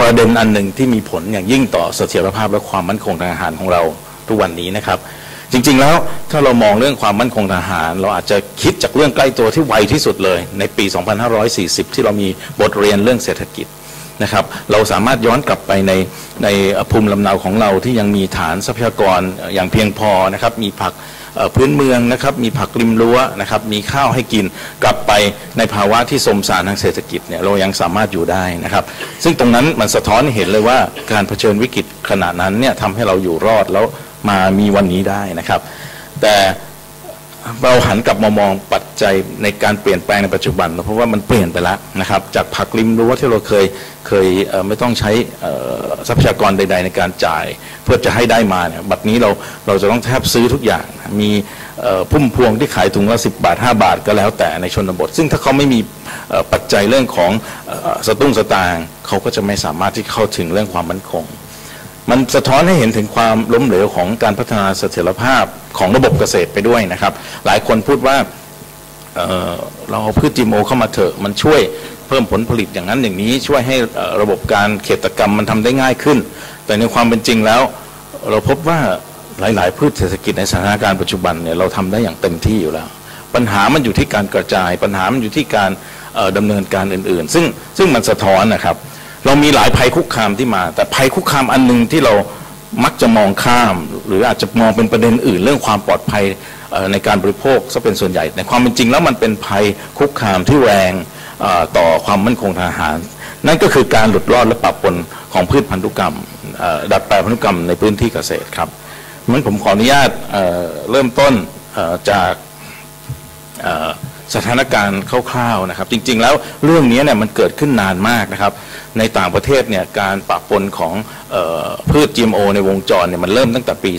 ประเด็นอันหนึ่งที่มีผลอย่างยิ่งต่อเสถียรภาพและความมั่นคงทางอาหารของเราทุกวันนี้นะครับ จริงๆแล้วถ้าเรามองเรื่องความมั่นคงทางอาหาร เราอาจจะคิดจากเรื่องใกล้ตัวที่ไวที่สุดเลย ในปี 2540 ที่เรามีบทเรียนเรื่องเศรษฐกิจนะครับเราสามารถย้อนกลับไปในในภูมิลำเนาของเราที่ยังมีฐานทรัพยากรอย่างเพียงพอนะครับมีผัก พื้นเมืองนะครับมีผักริมรั้วนะครับมีข้าวให้กินกลับไปในภาวะที่สมสารทางเศรษฐกิจเนี่ยเรายังสามารถอยู่ได้นะครับซึ่งตรงนั้นมันสะท้อนเห็นเลยว่าการเผชิญวิกฤตขณะนั้นเนี่ยทำให้เราอยู่รอดแล้วมามีวันนี้ได้นะครับ แต่ เราหันกลับมามองปัจจัยในการเปลี่ยนแปลงในปัจจุบันเพราะว่ามันเปลี่ยนไปแล้วนะครับ จากผักริมรั้วที่เราเคยเคยไม่ต้องใช้ทรัพยากรใด ๆ ในการจ่าย เพื่อจะให้ได้มาเนี่ยบัดนี้เราเราจะต้องแทบซื้อทุกอย่าง มีพุ่มพวงที่ขายถุงละสิบาท 5 บาทก็แล้วแต่ในชนบท ซึ่งถ้าเขาไม่มีปัจจัยเรื่องของสตุ้งสตางเขาก็จะไม่สามารถที่เข้าถึงเรื่องความมั่นคง มันสะท้อนให้เห็นถึงความล้มเหลวของการพัฒนาเสถียรภาพของระบบเกษตรไปด้วยนะครับ หลายคนพูดว่าเเราเอาพืช GMO เข้ามาเถอะ มันช่วยเพิ่มผลผลิตอย่างนั้นอย่างนี้ ช่วยให้ระบบการเขตกรรมมันทำได้ง่ายขึ้น แต่ในความเป็นจริงแล้ว เราพบว่าหลาย ๆ พืชเศรษฐกิจในสถานการณ์ปัจจุบันเนี่ยเราทำได้อย่างเต็มที่อยู่แล้ว ปัญหามันอยู่ที่การกระจาย ปัญหามันอยู่ที่การเอ่อดำเนินการอื่น ๆ ซึ่งซึ่งมันสะท้อนนะครับ เรามีหลายภัยคุกคามที่มา แต่ภัยคุกคามอันหนึ่งที่เรามักจะมองข้าม หรืออาจจะมองเป็นประเด็นอื่น เรื่องความปลอดภัยในการบริโภคซะเป็นส่วนใหญ่ ในความเป็นจริงแล้วมันเป็นภัยคุกคามที่แรงต่อความมั่นคงทางอาหาร นั่นก็คือการหลุดรอดและปรับปนของพืชพันธุกรรมดัดแปลงพันธุกรรมในพื้นที่เกษตรครับมันผมขออนุญาตเเริ่มต้นจาก สถานการณ์คร่าวๆนะครับ จริง ๆ แล้วเรื่องนี้เนี่ยมันเกิดขึ้นนานมากนะครับ ในต่างประเทศเนี่ยการปะปนของออพืช GMO ในวงจรเนี่ยมันเริ่มตั้งแต่ปี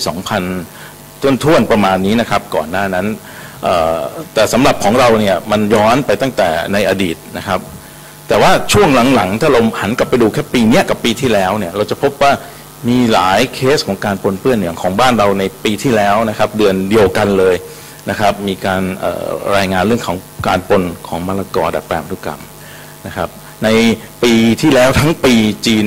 2000 ต้นท่วนๆประมาณนี้นะครับ ก่อนหน้านั้นแต่สำหรับของเราเนี่ยมันย้อนไปตั้งแต่ในอดีตนะครับ แต่ว่าช่วงหลังๆ ถ้าเราหันกลับไปดูแค่ปีเนี้ยกับปีที่แล้วเนี่ยเราจะพบว่ามีหลายเคสของการปนเปื้อนอย่างของบ้านเราในปีที่แล้วนะครับ เดือนเดียวกันเลย นะครับ มีการรายงานเรื่องของการปนของมะละกอดัดแปลงพันธุกรรมนะครับ ในปีที่แล้วทั้งปีจีน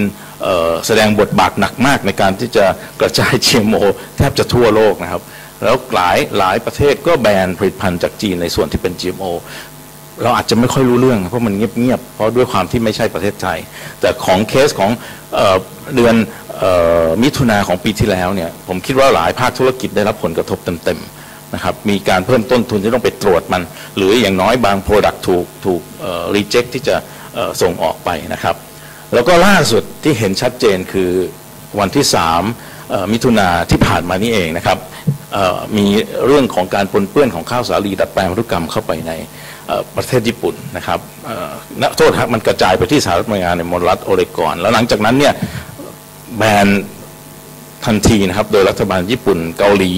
แสดงบทบาทหนักมากในการที่จะกระจาย GMO แทบจะทั่วโลกนะครับ แล้วหลายหลายประเทศก็แบนผลิตภัณฑ์จากจีนในส่วนที่เป็น GMO เราอาจจะไม่ค่อยรู้เรื่องเพราะมันเงียบๆ เพราะด้วยความที่ไม่ใช่ประเทศไทย แต่ของเคสของเออเดือนออมิถุนาของปีที่แล้วเนี่ย ผมคิดว่าหลายภาคธุรกิจได้รับผลกระทบเต็มๆ นะครับมีการเพิ่มต้นทุนที่ต้องไปตรวจมัน หรืออย่างน้อยบาง Product ถูกถูกรีเจ็คที่จะส่งออกไปนะครับ แล้วก็ล่าสุดที่เห็นชัดเจนคือวันที่ 3 มิถุนาที่ผ่านมานี่เองนะครับมีเรื่องของการปนเปื้อนของข้าวสาลีดัดแปลงพันธุกรรมเข้าไปในประเทศญี่ปุ่นนะครับเอ่อณโทษครับมันกระจายไปที่สหรัฐอเมริกาในมลรัฐโอเรกอน แล้วหลังจากนั้นเนี่ยแบน ทันทีนะครับ โดยรัฐบาลญี่ปุ่นเกาหลี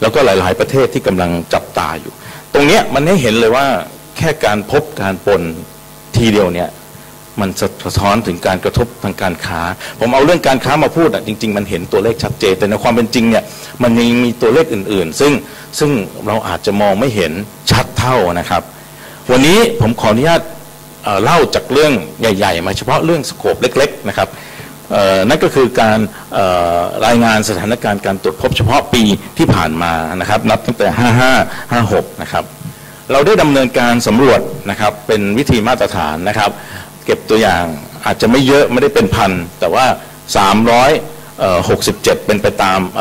แล้วก็หลาย ๆ ประเทศที่กำลังจับตาอยู่ ตรงเนี้ยมันให้เห็นเลยว่าแค่การพบการปนทีเดียวเนี่ยมันสะท้อนถึงการกระทบทางการค้า ผมเอาเรื่องการค้ามาพูดอะจริง ๆ มันเห็นตัวเลขชัดเจน แต่ในความเป็นจริงเนี่ยมันยังมีตัวเลขอื่น ๆ ซึ่งซึ่งเราอาจจะมองไม่เห็นชัดเท่านะครับ วันนี้ผมขออนุญาตเล่าจากเรื่องใหญ่ ๆ มาเฉพาะเรื่องสโคปเล็ก ๆ นะครับ นั่นก็คือการรายงานสถานการณ์การตรวจพบเฉพาะปีที่ผ่านมานะครับ นับตั้งแต่ 55 56 นะครับ เราได้ดำเนินการสำรวจนะครับเป็นวิธีมาตรฐานนะครับ เก็บตัวอย่างอาจจะไม่เยอะไม่ได้เป็นพัน แต่ว่า 367 เป็นไปตามเ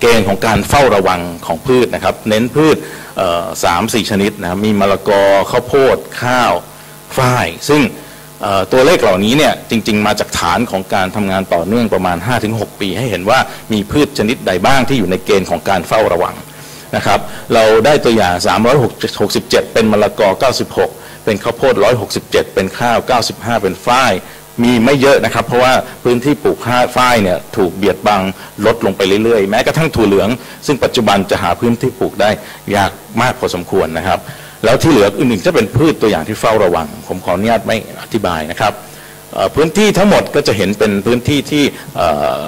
เกณฑ์ของการเฝ้าระวังของพืชนะครับ เน้นพืชเอ่อสามสี่ชนิดนะครับมีมะละกอข้าวโพดข้าวฝ้ายซึ่ง ตัวเลขเหล่านี้เนี่ยจริง ๆ มาจากฐานของการทำงานต่อเนื่องประมาณ 5-6 ปี ให้เห็นว่ามีพืชชนิดใดบ้างที่อยู่ในเกณฑ์ของการเฝ้าระวังนะครับ เราได้ตัวอย่าง 367 เป็นมะละกอ 96 เป็นข้าวโพด 167 เป็นข้าว 95 เป็นฝ้าย มีไม่เยอะนะครับ เพราะว่าพื้นที่ปลูกข้าวฝ้ายเนี่ยถูกเบียดบังลดลงไปเรื่อยๆ แม้กระทั่งถั่วเหลือง ซึ่งปัจจุบันจะหาพื้นที่ปลูกได้ยากมากพอสมควรนะครับ แล้วที่เหลืออื่นๆจะเป็นพืชตัวอย่างที่เฝ้าระวัง ผมขออนุญาตไม่อธิบายนะครับพื้นที่ทั้งหมดก็จะเห็นเป็นพื้นที่ที่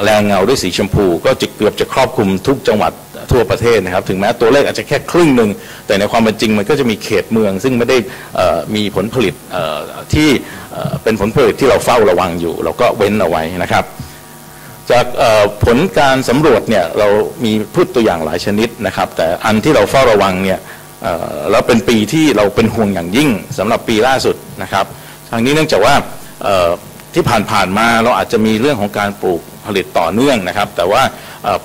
แรงเงาด้วยสีชมพู ก็จะเกือบจะครอบคลุมทุกจังหวัดทั่วประเทศนะครับ ถึงแม้ตัวเลขอาจจะแค่ครึ่งหนึ่งแต่ในความเป็นจริงมันก็จะมีเขตเมือง ซึ่งไม่ได้มีผลผลิตที่เป็นผลผลิตที่เราเฝ้าระวังอยู่ เราก็เว้นเอาไว้นะครับ จากผลการสำรวจเนี่ยเรามีพืชตัวอย่างหลายชนิดนะครับ แต่อันที่เราเฝ้าระวังเนี่ย แล้วเป็นปีที่เราเป็นห่วงอย่างยิ่งสำหรับปีล่าสุดนะครับทางนี้เนื่องจากว่าที่ผ่านๆมาเราอาจจะมีเรื่องของการปลูกผลิตต่อเนื่องนะครับ แต่ว่า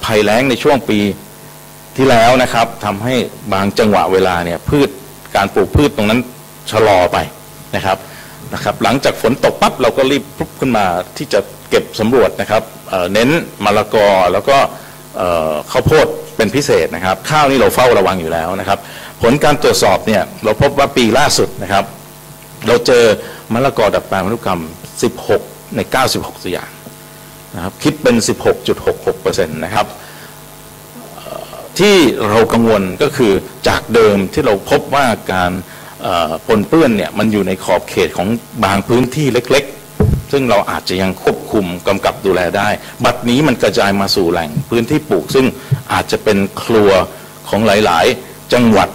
ภัยแล้งในช่วงปีที่แล้วนะครับทำให้บางจังหวะเวลาเนี่ยพืชการปลูกพืชตรงนั้นชะลอไปนะครับนะครับ หลังจากฝนตกปั๊บเราก็รีบพลุบขึ้นมาที่จะเก็บสำรวจนะครับเเน้นมะละกอแล้วก็ข้าวโพดเป็นพิเศษนะครับ ข้าวนี่เราเฝ้าระวังอยู่แล้วนะครับ ผลการตรวจสอบเนี่ยเราพบว่าปีล่าสุดนะครับ เราเจอมะละกอดัดแปลงพันธุกรรม 16 ใน 96 ตัวอย่างนะครับคิดเป็น 16.66%นะครับที่เรากังวลก็คือจากเดิมที่เราพบว่าการปนเปื้อนเนี่ยมันอยู่ในขอบเขตของบางพื้นที่เล็กๆ ซึ่งเราอาจจะยังควบคุมกำกับดูแลได้ บัดนี้มันกระจายมาสู่แหล่งพื้นที่ปลูก ซึ่งอาจจะเป็นครัวของหลายๆ จังหวัด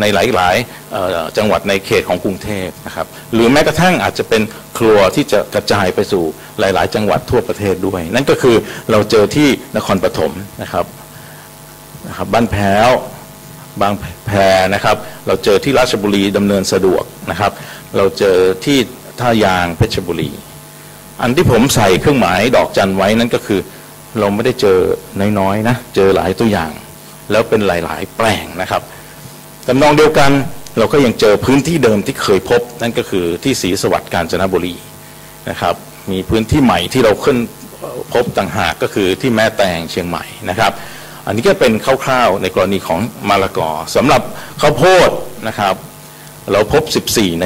ในหลายๆจังหวัดในเขตของกรุงเทพนะครับหรือแม้กระทั่งอาจจะเป็นครัวที่จะกระจายไปสู่หลาย ๆ จังหวัดทั่วประเทศด้วย นั่นก็คือเราเจอที่นครปฐมนะครับนะครับบ้านแพ้วบางแพนะครับ เราเจอที่ราชบุรีดำเนินสะดวกนะครับ เราเจอที่ท่ายางเพชรบุรี อันที่ผมใส่เครื่องหมายดอกจันไว้นั่นก็คือเราไม่ได้เจอน้อยๆนะเจอหลายตัวอย่าง แล้วเป็นหลาย ๆ แปลงนะครับ ตำนองเดียวกันเราก็ยังเจอพื้นที่เดิมที่เคยพบ นั่นก็คือที่ศรีสวัสดิ์กาญจนบุรีนะครับ มีพื้นที่ใหม่ที่เราขึ้นพบต่างหากก็คือที่แม่แตงเชียงใหม่นะครับ อันนี้ก็เป็นคร่าวๆในกรณีของมะละกอสำหรับข้าวโพดนะครับ เราพบ 14 ใน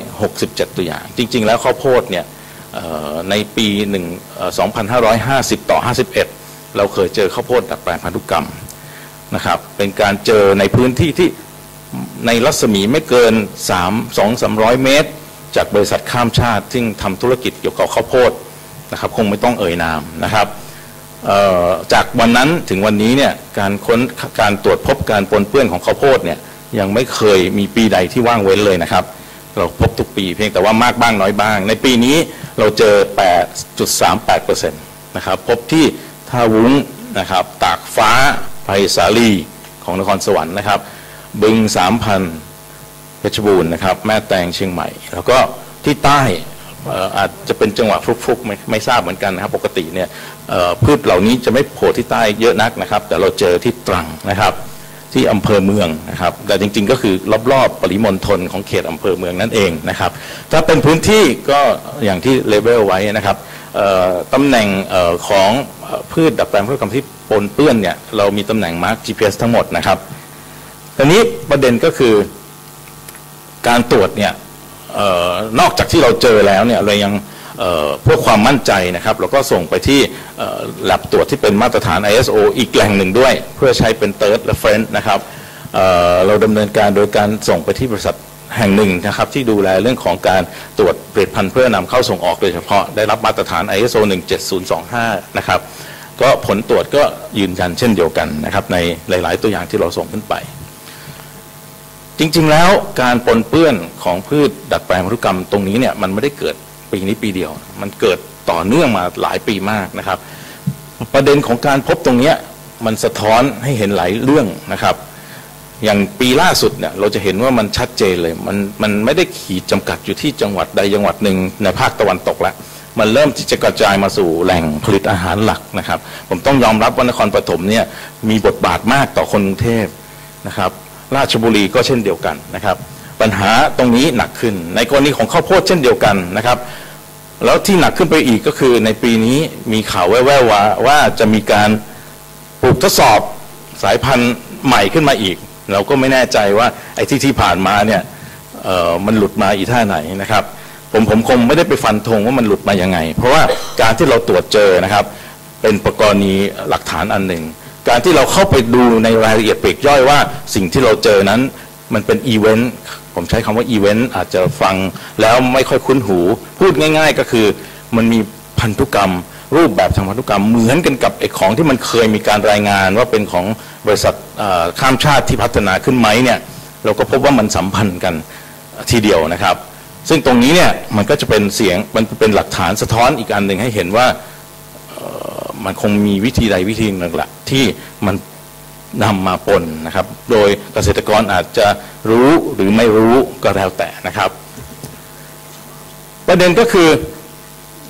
167 ตัวอย่าง จริง ๆ แล้วข้าวโพดเนี่ยในปี 2550 ต่อ 51 เราเคยเจอข้าวโพดดัดแปลงพันธุกรรม นะครับ เป็นการเจอในพื้นที่ที่ในรัศมีไม่เกิน 3 2 300 เมตร จากบริษัทข้ามชาติ ซึ่งทำธุรกิจเกี่ยวกับข้าวโพดนะครับคงไม่ต้องเอ่ยนามนะครับจากวันนั้นถึงวันนี้เนี่ยการค้นการตรวจพบการปนเปื้อนของข้าวโพดเนี่ยยังไม่เคยมีปีใดที่ว่างเว้นเลยนะครับ เราพบทุกปีเพียงแต่ว่ามากบ้างน้อยบ้าง ในปีนี้เราเจอ 8.38%นะครับพบที่ท่าวุ้งนะครับตากฟ้า ไพศาลีของนครสวรรค์นะครับ บึงสามพันเพชรบูรณ์นะครับ แม่แตงเชียงใหม่ แล้วก็ที่ใต้อ่ออาจจะเป็นจังหวะฟลุกๆไม่ไม่ทราบเหมือนกันนะครับ ปกติเนี่ยพืชเหล่านี้จะไม่โผล่ที่ใต้เยอะนักนะครับ แต่เราเจอที่ตรังนะครับ ที่อำเภอเมืองนะครับ แต่จริงๆก็คือรอบๆปริมณฑลของเขตอำเภอเมืองนั่นเองนะครับ ถ้าเป็นพื้นที่ก็อย่างที่เลเวลไว้นะครับตำแหน่งออของ พืชดัดแปลงพืชกรรมที่ปนเปื้อนเนี่ยเรามีตำแหน่งมาร์ก GPS ทั้งหมดนะครับทีนี้ประเด็นก็คือการตรวจเนี่ยออนอกจากที่เราเจอแล้วเนี่ยเรายังเพื่อความมั่นใจนะครับเราก็ส่งไปที่แลบตรวจที่เป็นมาตรฐาน ISO อีกแหล่งหนึ่งด้วย เพื่อใช้เป็น third reference นะครับเเราดำเนินการโดยการส่งไปที่บริษัท แห่งหนึ่งนะครับที่ดูแลเรื่องของการตรวจผลิตภัณฑ์เพื่อนำเข้าส่งออกโดยเฉพาะได้รับมาตรฐาน ISO 17025 นะครับก็ผลตรวจก็ยืนยันเช่นเดียวกันนะครับในหลาย ๆ ตัวอย่างที่เราส่งขึ้นไป จริงๆแล้วการปนเปื้อนของพืชดัดแปลงพันธุกรรมตรงนี้เนี่ยมันไม่ได้เกิดปีนี้ปีเดียว มันเกิดต่อเนื่องมาหลายปีมากนะครับ ประเด็นของการพบตรงนี้มันสะท้อนให้เห็นหลายเรื่องนะครับ อย่างปีล่าสุดเนี่ยเราจะเห็นว่ามันชัดเจนเลย มันมันไม่ได้ขีดจำกัดอยู่ที่จังหวัดใดจังหวัดหนึ่งในภาคตะวันตกแล้วมันเริ่มที่จะกระจายมาสู่แหล่งผลิตอาหารหลักนะครับ ผมต้องยอมรับว่านครปฐมเนี่ยมีบทบาทมากต่อคนกรุงเทพนะครับราชบุรีก็เช่นเดียวกันนะครับ ปัญหาตรงนี้หนักขึ้น ในกรณีของข้าวโพดเช่นเดียวกันนะครับ แล้วที่หนักขึ้นไปอีกก็คือในปีนี้มีข่าวแว่วๆว่าว่าจะมีการปลูกทดสอบสายพันธุ์ใหม่ขึ้นมาอีก เราก็ไม่แน่ใจว่าไอ้ที่ที่ผ่านมาเนี่ยมันหลุดมาอีท่าไหนนะครับ ผมผมคงไม่ได้ไปฟันธงว่ามันหลุดมายังไง เพราะว่าการที่เราตรวจเจอนะครับ เป็นประกรณีหลักฐานอันหนึ่ง การที่เราเข้าไปดูในรายละเอียดปลีกย่อยว่าสิ่งที่เราเจอนั้นมันเป็นอีเวนต์ผมใช้คำว่าอีเวนต์อาจจะฟังแล้วไม่ค่อยคุ้นหู พูดง่าย ๆ ก็คือมันมีพันธุกรรม รูปแบบทางพันธุกรรมเหมือนกันกับไอ้ของที่มันเคยมีการรายงานว่าเป็นของ บริษัทข้ามชาติที่พัฒนาขึ้นไหมเนี่ยเราก็พบว่ามันสัมพันธ์กันทีเดียวนะครับ ซึ่งตรงนี้เนี่ยมันก็จะเป็นเสียงมันเป็นหลักฐานสะท้อนอีกอันหนึ่งให้เห็นว่ามันคงมีวิธีใดวิธีหนึ่งแหละที่มันนำมาปนนะครับ โดยเกษตรกรอาจจะรู้หรือไม่รู้ก็แล้วแต่นะครับ ประเด็นก็คือ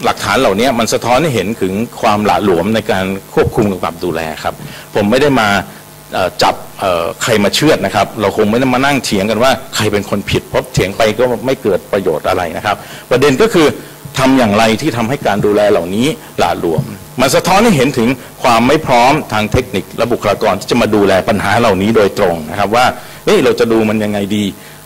หลักฐานเหล่านี้มันสะท้อนให้เห็นถึงความหละหลวมในการควบคุมกำกับดูแลครับ ผมไม่ได้มา จับใครมาเชื่อดนะครับ เราคงไม่ได้มานั่งเถียงกันว่าใครเป็นคนผิดเพราะเถียงไปก็ไม่เกิดประโยชน์อะไรนะครับ ประเด็นก็คือทำอย่างไรที่ทำให้การดูแลเหล่านี้หละหลวม มันสะท้อนให้เห็นถึงความไม่พร้อมทางเทคนิคและบุคลากรที่จะมาดูแลปัญหาเหล่านี้โดยตรงนะครับว่าเฮ้ยเราจะดูมันยังไงดี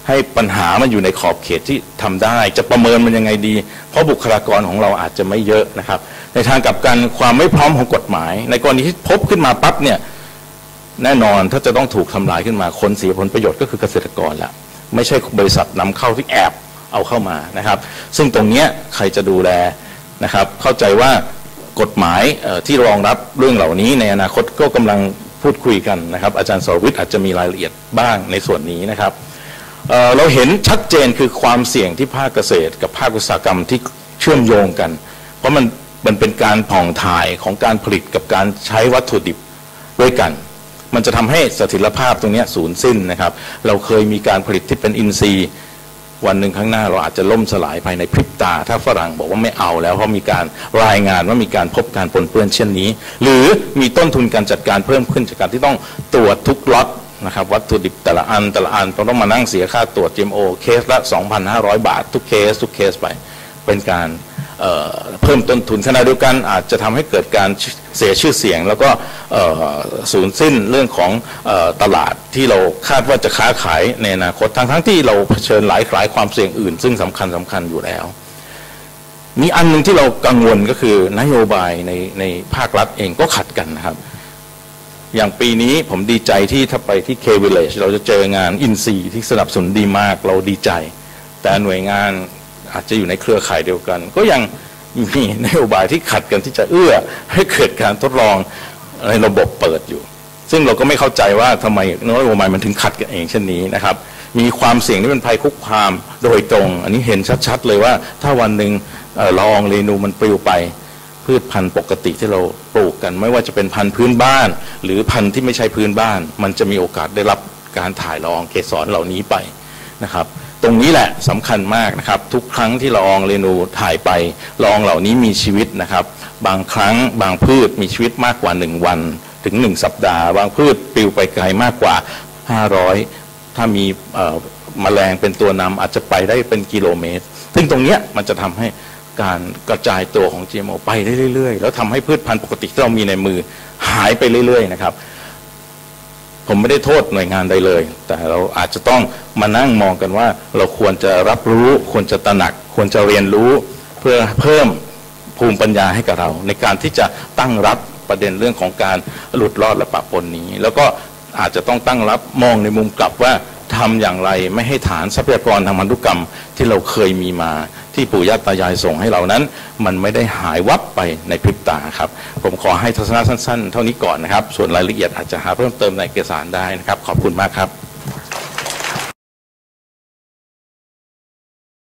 ให้ปัญหามันอยู่ในขอบเขตที่ทำได้ จะประเมินมันยังไงดี เพราะบุคลากรของเราอาจจะไม่เยอะนะครับ ในทางกลับกันความไม่พร้อมของกฎหมาย ในกรณีที่พบขึ้นมาปั๊บเนี่ย แน่นอนถ้าจะต้องถูกทำลายขึ้นมาคนเสียผลประโยชน์ก็คือเกษตรกรละไม่ใช่บริษัทนำเข้าที่แอบเอาเข้ามานะครับ ซึ่งตรงนี้ใครจะดูแลนะครับ เข้าใจว่ากฎหมายที่รองรับเรื่องเหล่านี้ในอนาคตก็กำลังพูดคุยกันนะครับ อาจารย์สรวิทย์อาจจะมีรายละเอียดบ้างในส่วนนี้นะครับเเราเห็นชัดเจนคือความเสี่ยงที่ภาคเกษตร กับภาคอุตสาหกรรมที่เชื่อมโยงกัน เพราะมันมันเป็นการผ่องถ่ายของการผลิตกับการใช้วัตถุดิบด้วยกัน มันจะทำให้สถียรภาพตรงนี้สูญสิ้นนะครับ เราเคยมีการผลิตที่เป็นอินทรีย์วันหนึ่งข้างหน้าเราอาจจะล่มสลายภายในพริบตา ถ้าฝรั่งบอกว่าไม่เอาแล้วเพราะมีการรายงานว่ามีการพบการปนเปื้อนเช่นนี้ หรือมีต้นทุนการจัดการเพิ่มขึ้นจากการที่ต้องตรวจทุกล็อตนะครับวัตถุดิบแต่ละอันแต่ละอันเราต้องมานั่งเสียค่าตรวจ GMO เคสละ 2,500 บาท ทุกเคส ทุกเคสไปเป็นการ เเพิ่มต้นทุนขณะเดียวกันอาจจะทำให้เกิดการเสียชื่อเสียง แล้วก็สูญสิ้นเรื่องของออตลาดที่เราคาดว่าจะค้าขายในอนาคตทั้งทั้งที่เราเผชิญหลายหลายความเสี่ยงอื่น ซึ่งสำคัญสำคัญอยู่แล้ว มีอันหนึ่งที่เรากังวลก็คือนโยบายในในภาครัฐเองก็ขัดกันนะครับ อย่างปีนี้ผมดีใจที่ถ้าไปที่ K Village เราจะเจองานอินซีที่สนับสนุนดีมากเราดีใจ แต่หน่วยงาน อาจจะอยู่ในเครือข่ายเดียวกัน ก็ยังมีนโยบายที่ขัดกันที่จะเอื้อให้เกิดการทดลองในระบบเปิดอยู่ ซึ่งเราก็ไม่เข้าใจว่าทำไมนโยบายมันถึงขัดกันเองเช่นนี้นะครับ มีความเสี่ยงที่เป็นภัยคุกคามโดยตรง อันนี้เห็นชัดๆเลยว่าถ้าวันหนึ่งละอองเรนูมันปลิวไปพืชพันธุ์ปกติที่เราปลูกกัน ไม่ว่าจะเป็นพันธุ์พื้นบ้าน หรือพันธุ์ที่ไม่ใช่พื้นบ้าน มันจะมีโอกาสได้รับการถ่ายละอองเกสรเหล่านี้ไปนะครับ ตรงนี้แหละสำคัญมากนะครับ ทุกครั้งที่ละอองเรนูถ่ายไปละอองเหล่านี้มีชีวิตนะครับ บางครั้งบางพืชมีชีวิตมากกว่า 1 วัน ถึง 1 สัปดาห์ บางพืชปลิวไปไกลมากกว่า 500 ถ้ามีเอ่อแมลงเป็นตัวนำอาจจะไปได้เป็นกิโลเมตร ซึ่งตรงนี้มันจะทำให้การกระจายตัวของ GMO ไปได้เรื่อย ๆ แล้วทำให้พืชพันธุ์ปกติที่เรามีในมือหายไปเรื่อย ๆ นะครับ ผมไม่ได้โทษหน่วยงานใดเลย แต่เราอาจจะต้องมานั่งมองกันว่า เราควรจะรับรู้ ควรจะตระหนัก ควรจะเรียนรู้ เพื่อเพิ่มภูมิปัญญาให้กับเรา ในการที่จะตั้งรับประเด็นเรื่องของการหลุดรอดและปะปนนี้ แล้วก็อาจจะต้องตั้งรับมองในมุมกลับว่าทำอย่างไรไม่ให้ฐานทรัพยากรทางพันธุกรรมที่เราเคยมีมา ที่ปู่ย่าตายายส่งให้เรานั้น มันไม่ได้หายวับไปในพริบตาครับ ผมขอให้ทัศนะสั้น ๆ เท่านี้ก่อนนะครับ ส่วนรายละเอียดอาจจะหาเพิ่มเติมในเอกสารได้นะครับ ขอบคุณมากครับ